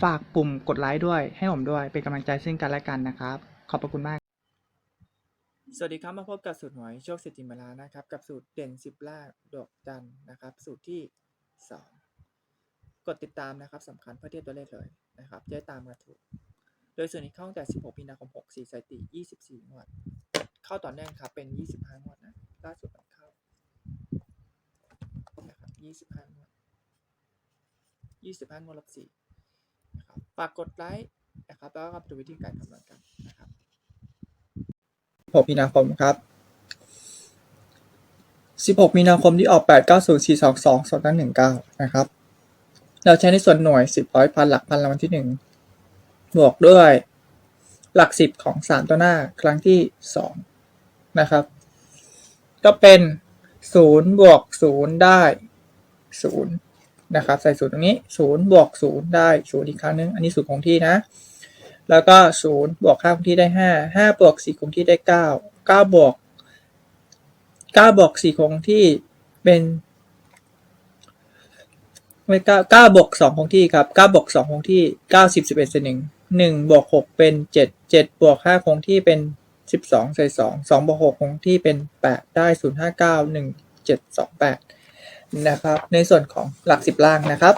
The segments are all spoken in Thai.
ฝากปุ่มกดไลค์ด้วย ให้ผมด้วย เป็นกำลังใจซึ่งกันและกันนะครับ ขอบพระคุณมาก สวัสดีครับ มาพบกับสูตรหวยโชคเศรษฐีมาลานะครับ กับสูตรเด่นสิบแรกดอกจันนะครับ สูตรที่สองกดติดตามนะครับสำคัญเพื่อเทียบตัวเลขเลยนะครับจะได้ตามกันถูก โดยส่วนนี้เข้าตั้งแต่ 16มีนาคม64สถิติ 24งวด เข้าต่อเนื่องครับเป็น 25งวดนะล่าสุดมันเข้านะครับ25งวด25งวดลบ4นะครับฝากกดไลค์นะครับแล้วก็ดูวิธีการคำนวณกันนะครับ16มีนาคมครับ 16 มีนาคมที่ออก 8 9 0 4 2 2 2ตั้ง19 นะครับ เราใช้ในส่วนหน่วย 10ร้อยพันหลักพันรางวัลที่ 1 บวกด้วยหลัก 10 ของ 3 ตัวหน้าครั้งที่ 2 นะครับ ก็เป็น 0 บวก 0 ได้ 0 นะครับ ใส่ศูนย์ตรงนี้0บวก0ได้0อีกครั้งนึง อันนี้สูตรคงที่นะ แล้วก็ศูนย์บวกห้าคงที่ได้ห้าห้าบวกสี่คงที่ได้เก้าเก้าบวกเก้าบวกสี่คงที่เป็นไม่เก้าเก้าบวกสองคงที่ครับเก้าบวกสองคงที่เก้าสิบสิบเอ็ดเศษหนึ่งหนึ่งบวกหกเป็นเจ็ดเจ็ดบวกห้าคงที่เป็นสิบสองใส่สองสองบวกหกคงที่เป็นแปดได้ศูนย์ห้าเก้าหนึ่งเจ็ดสองแปด นะครับ ในส่วนของหลักสิบล่างนะครับ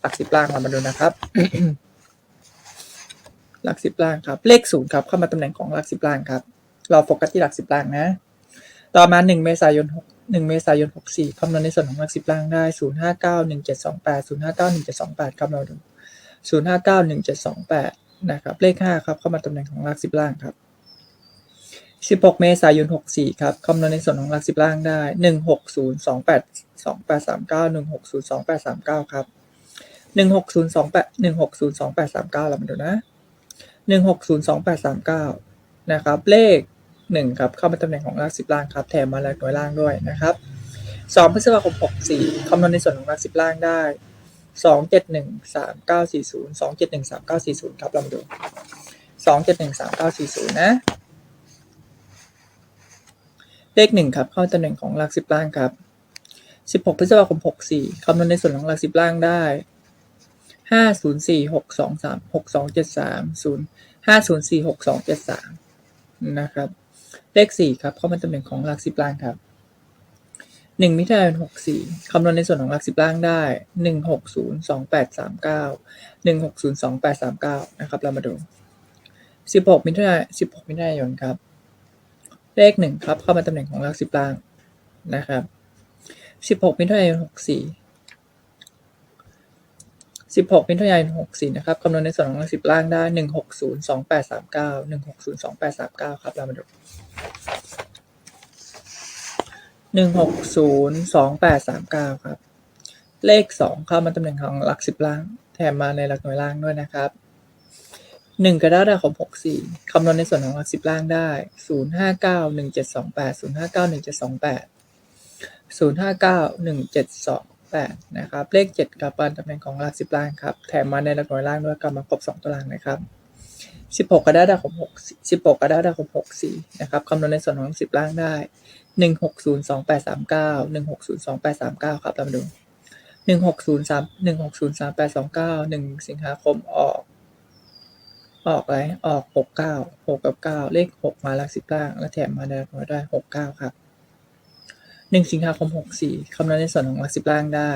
หลักสิบล่างเรามาดูนะครับ หลักสิบล่างครับ เลขศูนย์ครับ เข้ามาตำแหน่งของหลักสิบล่างครับ เราโฟกัสที่หลักสิบล่างนะ ต่อมาหนึ่งเมษายนหกหนึ่งเมษายนหกสี่คำนวณในส่วนของหลักสิบล่างได้ศูนย์ห้าเก้าหนึ่งเจ็ดสองแปดศูนย์ห้าเก้าหนึ่งเจ็ดสองแปดครับเราดูศูนย์ห้าเก้าหนึ่งเจ็ดสองแปดนะครับ เลขห้าครับ เข้ามาตำแหน่งของหลักสิบล่างครับ สิบหกเมษายนหกสี่ครับคำนวณในส่วนของหลักสิบล่างได้หนึ่งหกศูนย์สองแปดสองแปดสามเก้าหนึ่งหกศูนย์สองแปดสามเก้าครับหนึ่งหกศูนย์สองแปดหนึ่งหกศูนย์สองแปดสามเก้าเรามาดูนะหนึ่งหกศูนย์สองแปดสามเก้านะครับ เลขหนึ่งครับ เข้ามาตำแหน่งของรากสิบล่างครับ แถมมาแล้วหน่วยล่างด้วยนะครับสองพฤษภาคมหกสี่คำนวณในส่วนของรากสิบล่างได้สองเจ็ดหนึ่งสามเก้าสี่ศูนย์สองเจ็ดหนึ่งสามเก้าสี่ศูนย์ครับเรามาดูสองเจ็ดหนึ่งสามเก้าสี่ศูนย์นะ เลขหนึ่งครับเข้าตำแหน่งของรากสิบล่างครับสิบหกพฤษภาคมหกสี่คำนวณในส่วนของรากสิบล่างได้ห้าศูนย์สี่หกสองสามหกสองเจ็ดสามศูนย์ห้าศูนย์สี่หกสองเจ็ดสามนะครับ เลขสี่ครับเข้ามาตำแหน่งของหลักสิบล่างครับหนึ่งมิถุนายนหกสี่คำนวณในส่วนของหลักสิบล่างได้หนึ่งหกศูนย์สองแปดสามเก้าหนึ่งหกศูนย์สองแปดสามเก้านะครับ เรามาดูสิบหกมิถุนายนสิบหกมิถุนายนครับ เลขหนึ่งครับ เข้ามาตำแหน่งของหลักสิบล่างนะครับสิบหกมิถุนายนหกสี่16มิถุนายน64นะครับคำนวณในส่วนของหลักสิบล่างได้160 2839 160 2839ครับเรามาดู160 2839ครับ เลข2เข้ามาตำแหน่งของหลักสิบล่าง แถมมาในหลักหน่วยล่างด้วยนะครับ หนึ่งกระด้าไของหกสี่คำนวณในส่วนของหลักสิบล่างได้ศูนย์ห้าเก้าหนึ่งเจ็ดสองแปดศูนย์ห้าเก้าหนึ่งเจ็ดสองแปดศูนย์ห้าเก้าหนึ่งเจ็ดสองแปดนะครับ เลขเจ็ดกลับมนตำแหน่งของหลักสิบล่างครับ แถมมาในหลักหน่วยล่างด้วยกลับมาครบสองตัวล่างนะครับสิบหกกระด้าไของหกสิบหกกระด้าไของหกสี่นะครับคำนวณในส่วนของหลักสิบล่างได้หนึ่งหกศูนย์สองแปดสามเก้าหนึ่งหกศูนย์สองแปดสามเก้าครับลองดูหนึ่งหกศูนย์สามหนึ่งหกศูนย์สามแปดสองเก้าหนึ่งสิงหาคมออก ออกอะไรออก69 6กับ9เลข6มาลักสิบล่าง และแถมมาในหลักหน่วยได้69ครับหนึ่งสิงหาคมหกสี่คำนวณในส่วนของหลักสิบล่างได้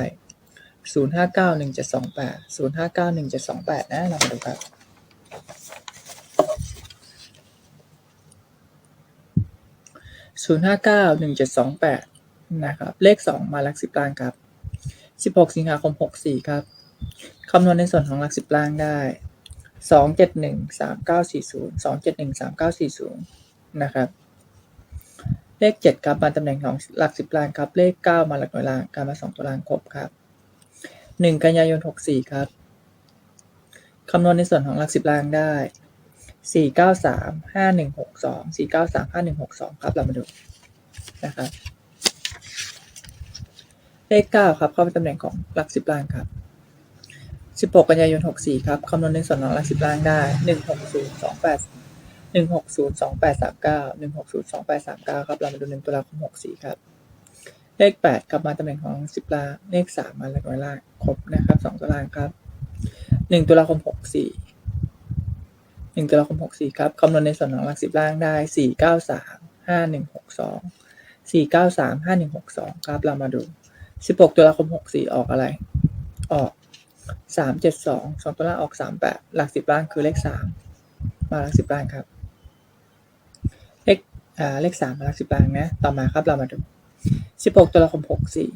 ศูนย์ห้าเก้าหนึ่งเจ็ดสองแปดศูนย์ห้าเก้าหนึ่งเจ็ดสองแปดนะเรามาดูครับศูนย์ห้าเก้าหนึ่งเจ็ดสองแปดนะครับ เลขสองมาลักสิบล่างครับสิบหกสิงหาคมหกสี่ครับคำนวณในส่วนของหลักสิบล่างได้ สองเจ็ดหนึ่งสามเก้าสี่ศูนย์สองเจ็ดหนึ่งสามเก้าสี่ศูนย์นะครับ เลขเจ็ดครับมาตำแหน่งของหลักสิบล่างครับ เลขเก้ามาหลักหน่วยล่างการมาสองตัวล่างครบครับหนึ่งกันยายนหกสี่ครับคำนวณในส่วนของหลักสิบล่างได้สี่เก้าสามห้าหนึ่งหกสองสี่เก้าสามห้าหนึ่งหกสองครับเรามาดูนะครับเลขเก้าครับเข้าไปตำแหน่งของหลักสิบล่างครับ สิบหกกันยายนหกสี่ครับ คำนวณในส่วนของหลักสิบล่างได้หนึ่งหกศูนย์สองแปดหนึ่งหกศูนย์สองแปดสามเก้าหนึ่งหกศูนย์สองแปดสามเก้าครับ เรามาดูหนึ่งตุลาคมหกสี่ครับ เลขแปดกลับมาตำแหน่งของสิบลาง เลขสามมาหลักน้อยล่าง ครบนะครับสองตารางครับหนึ่งตุลาคมหกสี่หนึ่งตุลาคมหกสี่ครับ คำนวณในส่วนของหลักสิบล่างได้สี่เก้าสามห้าหนึ่งหกสองสี่เก้าสามห้าหนึ่งหกสองครับ เรามาดูสิบหกตุลาคมหกสี่ออกอะไร ออก สามเจ็ดสองสองตัวล่างออกสามแปดหลักสิบล่างคือเลขสามมาหลักสิบล่างครับเลขอ่าเลขสามมาหลักสิบล่างนะต่อมาครับเรามาดูสิบหกตุลาคมหกสี่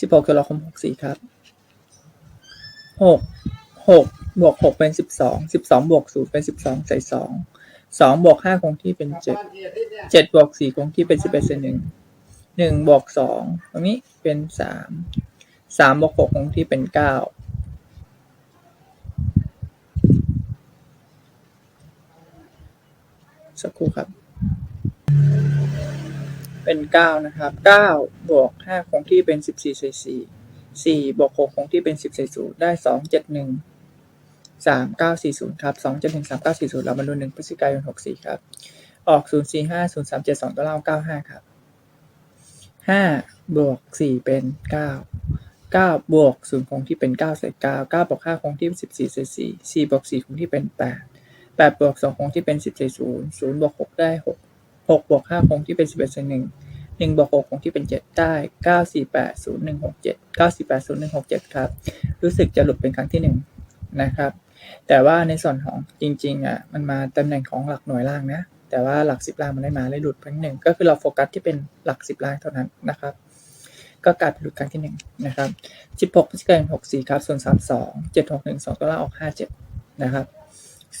สิบหกตุลาคมหกสี่ครับหกหกบวกหกเป็นสิบสองสิบสองบวกศูนย์เป็นสิบสองใส่สองสองบวกห้าคงที่เป็นเจ็ดเจ็ดบวกสี่คงที่เป็นสิบเอ็ดเศษหนึ่งหนึ่งบวกสองตรงนี้เป็นสาม สามบวกหกคงที่เป็นเก้าสักครู่ครับ เป็นเก้านะครับเก้าบวกห้าคงที่เป็นสิบสี่ใส่สี่สี่บวกหกคงที่เป็นสิบใส่ศูนย์ได้สองเจ็ดหนึ่งสามเก้าสี่ศูนย์ครับสองเจ็ดหนึ่งสามเก้าสี่ศูนย์เรามาดูหนึ่งพฤศจิกายนหกสี่ครับ ออกศูนย์สี่ห้าศูนย์สามเจ็ดสองตัวเล่าเก้าห้าครับห้าบวกสี่เป็นเก้า เก้าบวกศูนย์คงที่เป็นเก้าใส่เก้าเก้าบวกห้าคงที่เป็นสิบสี่สี่สี่บวกสี่คงที่เป็นแปดแปดบวกสองคงที่เป็นสิบใส่ศูนย์ศูนย์บวกหกได้หกหกบวกห้าคงที่เป็นสิบเอ็ดใส่หนึ่งหนึ่งบวกหกคงที่เป็นเจ็ดได้เก้าสี่แปดศูนย์หนึ่งหกเจ็ดเก้าสี่แปดศูนย์หนึ่งหกเจ็ดครับ รู้สึกจะหลุดเป็นครั้งที่หนึ่งนะครับ แต่ว่าในส่วนของจริงๆอะมันมาตำแหน่งของหลักหน่วยล่างนะ แต่ว่าหลักสิบล่างมันได้มาเลยหลุดครั้งหนึ่งก็คือเราโฟกัสที่เป็นหลักสิบล่างเท่านั้นนะครับ ก็กลายเป็นหลุดครั้งที่หนึ่งนะครับสิบหกพฤศจิกายนหกสี่ครับ ส่วนสามสองเจ็ดหกหนึ่งสองตัวล่างออกห้าเจ็ดนะครับ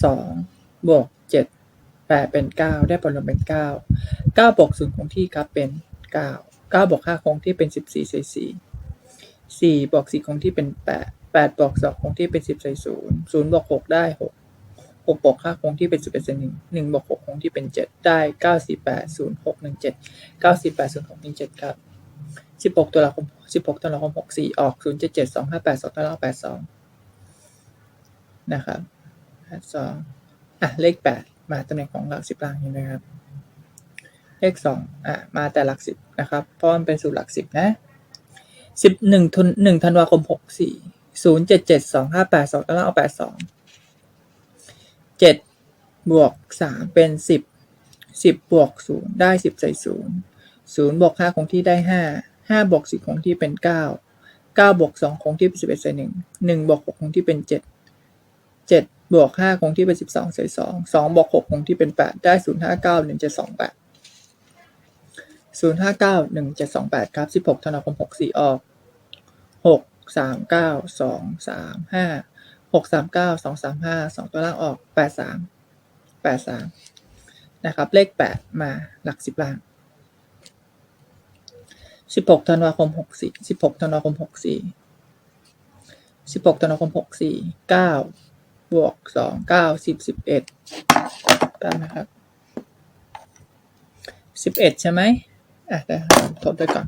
สองบวกเจ็ดแปดเป็นเก้าได้ผลรวมเป็นเก้าเก้าบวกศูนย์คงที่ครับเป็นเก้าเก้าบวกห้าคงที่เป็นสิบสี่ใส่สี่สี่บวกสี่คงที่เป็นแปดแปดบวกสองคงที่เป็นสิบใส่ศูนย์ศูนย์บวกหกได้หกหกบวกห้าคงที่เป็นสิบเอ็ดใส่หนึ่งหนึ่งบวกหกคงที่เป็นเจ็ดได้เก้าสี่แปดศูนย์หกหนึ่งเจ็ดเก้าสี่แปดศูนย์หกหนึ่งเจ็ดครับ สิบหกตุลาคมสิบหกตุลาคมหกสี่ออกศูนย์เจ็ดเจ็ดสองห้าแปดสองตุลาแปดสองนะครับแปดสองอะเลขแปดมาตำแหน่งของหลักสิบล่างเห็นไหมครับ เลขสองอะมาแต่หลักสิบนะครับ เพราะมันเป็นสูตรหลักสิบนะสิบหนึ่งทุนหนึ่งธันวาคมหกสี่ศูนย์เจ็ดเจ็ดสองห้าแปดสองแล้วเอาแปดสองเจ็ดบวกสามเป็นสิบสิบบวกศูนย์ได้สิบใส่ศูนย์ ศูนย์บวกห้าคงที่ได้ห้าห้าบวกสี่คงที่เป็นเก้าเก้าบวกสองคงที่เป็นสิบเอ็ดใส่หนึ่งหนึ่งบวกหกคงที่เป็นเจ็ดเจ็ดบวกห้าคงที่เป็นสิบสองใส่สองสองบวกหกคงที่เป็นแปดได้ศูนย์ห้าเก้าหนึ่งเจ็ดสองแปดศูนย์ห้าเก้าหนึ่งเจ็ดสองแปดครับสิบหกธันวาคมหกสี่ออกหกสามเก้าสองสามห้าหกสามเก้าสองสามห้าสองตัวล่างออกแปดสามแปดสามนะครับ เลขแปดมาหลักสิบล่าง สิบหกธันวาคมหกสี่สิบหกธันวาคมหกสี่สิบหกธันวาคมหกสี่เก้าบวกสองเก้าสิบสิบเอ็ดได้ไหมครับสิบเอ็ดใช่ไหมอะได้ครับทบด้วยก่อน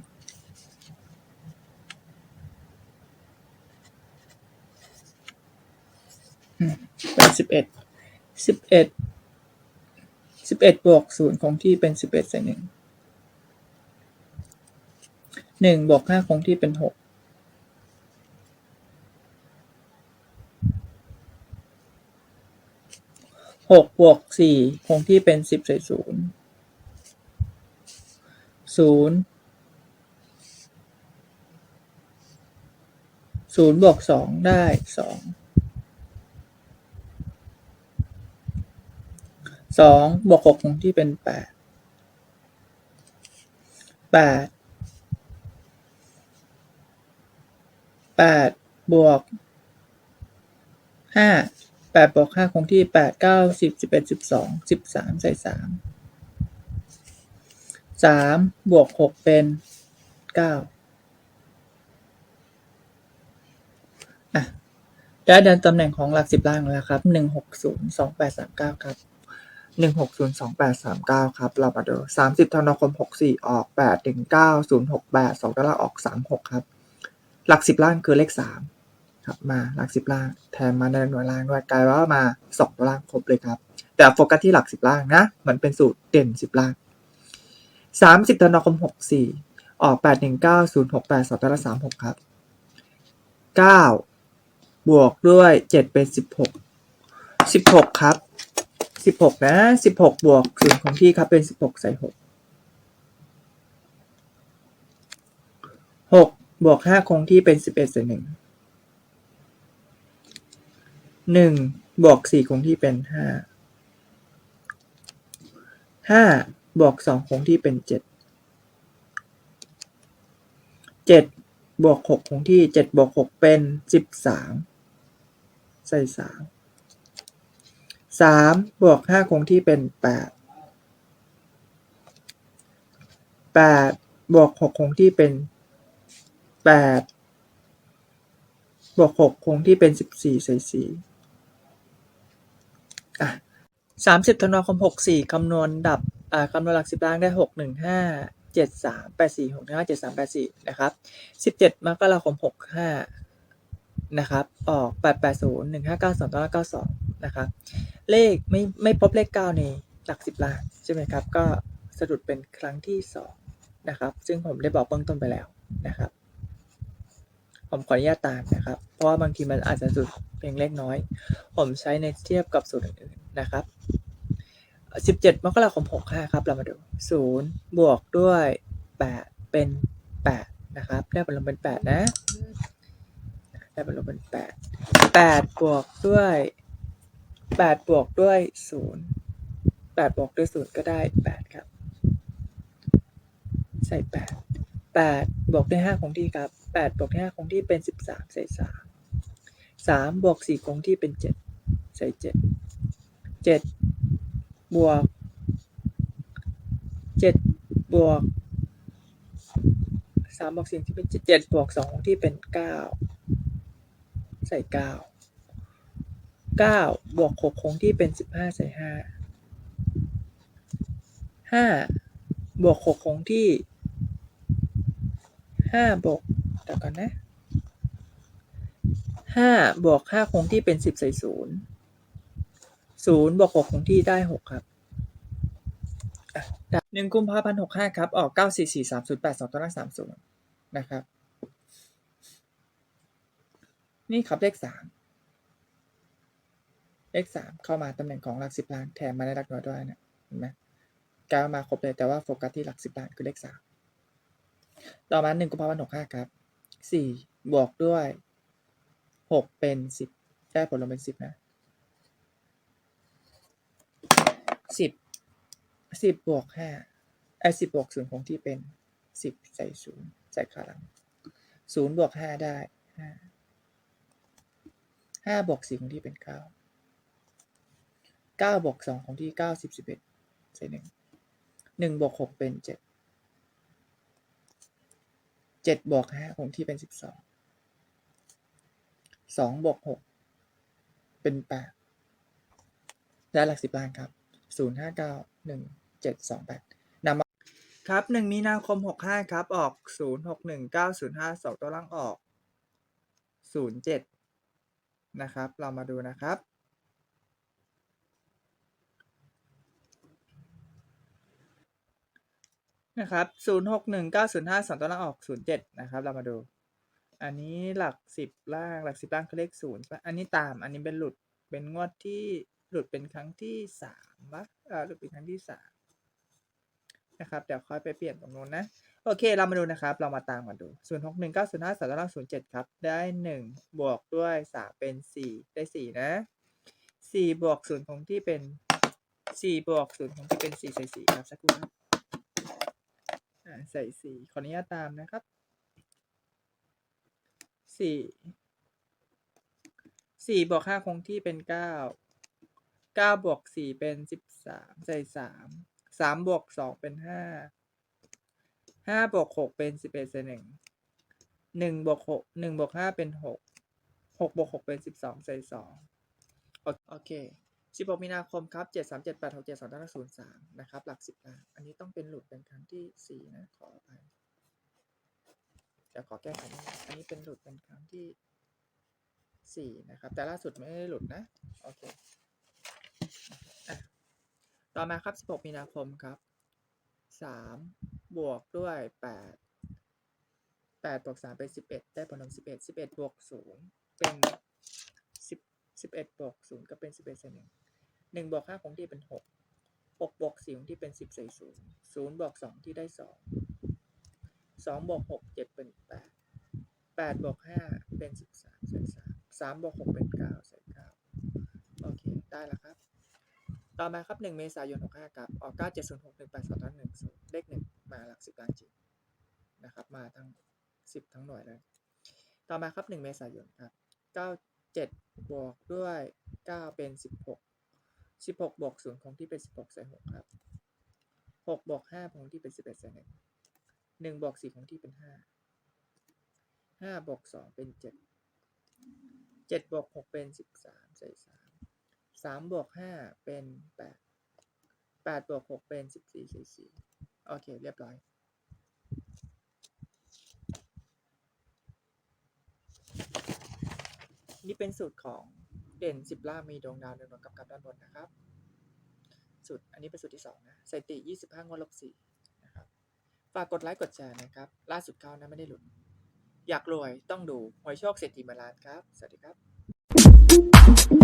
อืมเป็นสิบเอ็ดสิบเอ็ดสิบเอ็ดบวกศูนย์คงที่เป็นสิบเอ็ดใส่หนึ่ง หนึ่งบวกห้าคงที่เป็นหกหกบวกสี่คงที่เป็นสิบใส่ศูนย์ศูนย์ศูนย์บวกสองได้สองสองบวกหกคงที่เป็นแปดแปด แปดบวกห้าแปดบวกห้าคงที่แปดเก้าสิบสิบเอ็ดสิบสองสิบสามใส่สามสามบวกหกเป็นเก้าอะได้ดันตำแหน่งของหลักสิบล่างแล้วครับหนึ่งหกศูนย์สองแปดสามเก้าครับหนึ่งหกศูนย์สองแปดสามเก้าครับ เรามาดูสามสิบธันวาคมหกสี่ออกแปดถึงเก้าศูนย์หกแปดสองตาราออกสามหกครับ หลักสิบล่างคือเลขสามครับมาหลักสิบล่างแทนมาในหน่วยล่างด้วยกลายว่ามาสองตัวล่างครบเลยครับ แต่โฟกัสที่หลักสิบล่างนะเหมือนเป็นสูตรเด่นสิบล่างสามสิบธันวาคมหกสี่ออกแปดหนึ่งเก้าศูนย์หกแปดสองตารางสามหกครับเก้าบวกด้วยเจ็ดเป็นสิบหกสิบหกครับสิบหกนะสิบหกบวกศูนย์ของที่ครับเป็นสิบหกใส่หกหก บวกห้าคงที่เป็นสิบเอ็ดใส่หนึ่งหนึ่งบวกสี่คงที่เป็นห้าห้าบวกสองคงที่เป็นเจ็ดเจ็ดบวกหกคงที่เจ็ดบวกหกเป็นสิบสามใส่สามสามบวกห้าคงที่เป็นแปดแปดบวกหกคงที่เป็น แปดบวกหกคงที่เป็นสิบสี่ใส่สี่อะสามสิบธันวาคมหกสี่คำนวณดับอ่าคำนวณหลักสิบล่างได้หกหนึ่งห้าเจ็ดสามแปดสี่หกหนึ่งห้าเจ็ดสามแปดสี่นะครับสิบเจ็ดมกราคมหกห้านะครับ ออก880 1592ตัวละ92นะครับ เลขไม่ไม่พบเลข9ในหลัก10ล้านใช่ไหมครับ ก็สะดุดเป็นครั้งที่2นะครับ ซึ่งผมได้บอกเบื้องต้นไปแล้วนะครับ ผมขออนุญาตตามนะครับ เพราะว่าบางทีมันอาจจะสุดเพียงเล็กน้อย ผมใช้ในเทียบกับสูตรอื่นๆนะครับ 17 มกราคม 65 ครับ เรามาดู 0 บวกด้วย 8 เป็น 8 นะครับ ได้ผลลัพธ์เป็น 8 นะ ได้เป็นลบเป็นแปดแปดบวกด้วยแปดบวกด้วยศูนย์แปดบวกด้วยศูนย์ก็ได้แปดครับ ใส่แปดแปดบวกด้วยห้าคงที่ครับ แปดบวกห้าคงที่เป็นสิบสามใส่สามสามบวกสี่คงที่เป็นเจ็ดใส่เจ็ดเจ็ดบวกเจ็ดบวกสามบวกสี่ที่เป็นเจ็ดเจ็ดบวกสองคงที่เป็นเก้าใส่เก้าเก้าบวกหกคงที่เป็นสิบห้าใส่ห้าห้าบวกหกคงที่ห้าบวก ดี๋ยวก่อนนะห้าบวกห้าคงที่เป็นสิบใส่ศูนย์ศูนย์บวกหกคงที่ได้หกครับหนึ่งกุมภาพันธ์หกห้าครับ ออกเก้าสี่สี่สามศูนย์แปดสองตัวล่างสามศูนย์นะครับ นี่ครับเลขสามเลขสามเข้ามาตำแหน่งของหลักสิบล้านแถมมาในหลักหน่วยด้วยเนี่ยเห็นไหมก้าวมาครบเลยแต่ว่าโฟกัสที่หลักสิบล้านคือเลขสามต่อมาหนึ่งกุมภาพันธ์หกห้าครับ สี่บวกด้วยหกเป็นสิบได้ผลลัพธ์เป็นสิบนะสิบสิบบวกห้าไอ้สิบบวกศูนย์คงที่เป็นสิบใส่ศูนย์ใส่ขาหลังศูนย์บวกห้าได้ห้าห้าบวกสี่ของที่เป็นเก้าเก้าบวกสองของที่เก้าสิบสิบเอ็ดใส่หนึ่งหนึ่งบวกหกเป็นเจ็ด เจ็ดบวกห้าของที่เป็นสิบสองสองบวกหกเป็นแปดได้หลักสิบล้านครับศูนย์ห้าเก้าหนึ่งเจ็ดสองแปดนำมาครับหนึ่งมีนาคมหกห้าครับ ออกศูนย์หกหนึ่งเก้าศูนย์ห้าสองตัวล่างออกศูนย์เจ็ดนะครับ เรามาดูนะครับ นะครับศูนย์หกหนึ่งเก้าศูนย์ห้าสองตัวล่างออกศูนย์เจ็ดนะครับ เรามาดู อันนี้หลักสิบล่างหลักสิบล่างคือเลขศูนย์อันนี้ตาม อันนี้เป็นหลุดเป็นงวดที่หลุดเป็นครั้งที่สามวะเออหลุดเป็นครั้งที่สามนะครับเดี๋ยวค่อยไปเปลี่ยนตรงนู้นนะ โอเค เรามาดูนะครับ เรามาตามกันดู0 6 1 9 0 5 3ตาราง07ครับ ได้1บวกด้วย3เป็น4ได้4นะ4บวก0คงที่เป็น4บวก0คงที่เป็น4ใส่4ครับสักครู่ครับ ใส่สี่ขออนุญาตตามนะครับสี่สี่บวกห้าคงที่เป็นเก้าเก้าบวกสี่เป็นสิบสามใส่สามสามบวกสองเป็นห้าห้าบวกหกเป็นสิบเอ็ดใส่หนึ่งหนึ่งบวกหกหนึ่งบวกห้าเป็นหกหกบวกหกเป็นสิบสองใส่สองโอโอเค สิบหกมีนาคมครับเจ็ดสามเจ็ดแปดหกเจ็ดสองศูนย์สามนะครับ หลักสิบล้านอันนี้ต้องเป็นหลุดเป็นครั้งที่สี่นะ ขออภัยเดี๋ยวขอแก้ไขนิดนึงอันนี้เป็นหลุดเป็นครั้งที่สี่นะครับ แต่ล่าสุดไม่ได้หลุดนะ โอเค ต่อมาครับ 16 มีนาคมครับ 3 บวกด้วย 8 8บวก3เป็น 11 ได้ผลลัพธ์11 11บวก0เป็น10 11บวก0ก็เป็น 11ใส่1 หนึ่งบวกห้าคงที่เป็นหกหกบวกสี่คงที่เป็นสิบใส่ศูนย์ศูนย์บวกสองที่ได้สองสองบวกหกเจ็ดเป็นแปดแปดบวกห้าเป็นสิบสามใส่สามสามบวกหกเป็นเก้าใส่เก้าโอเค ได้แล้วครับ ต่อมาครับหนึ่งเมษายนหกห้ากับออกเก้าเจ็ดศูนย์หกหนึ่งแปดสองทั้งหนึ่งศูนย์เลขหนึ่งมาหลักสิบล้านจริงนะครับ มาทั้งสิบทั้งหน่วยเลย ต่อมาครับหนึ่งเมษายนครับเก้าเจ็ดบวกด้วยเก้าเป็นสิบหก 16บวก0คงที่เป็น 16 ใส่6ครับ 6บวก5คงที่เป็น 11 ใส่1 1บวก4คงที่เป็น 5 5บวก2เป็น 7 7บวก6เป็น 13 ใส่ 3 3บวก5เป็น 8 8บวก6เป็น 14 ใส่4โอเค เรียบร้อย นี่เป็นสูตรของ เด่น 10 ล่างมีดวงดาวหนึ่งดวงกับกับด้านบนนะครับ สุด อันนี้เป็นสุดที่ 2 นะสถิติ 25งวดลบ4นะครับ ฝากกดไลค์กดแชร์นะครับ ล่าสุดเข้านะไม่ได้หลุด อยากรวยต้องดูหวยโชคเศรษฐีมาลานครับ สวัสดีครับ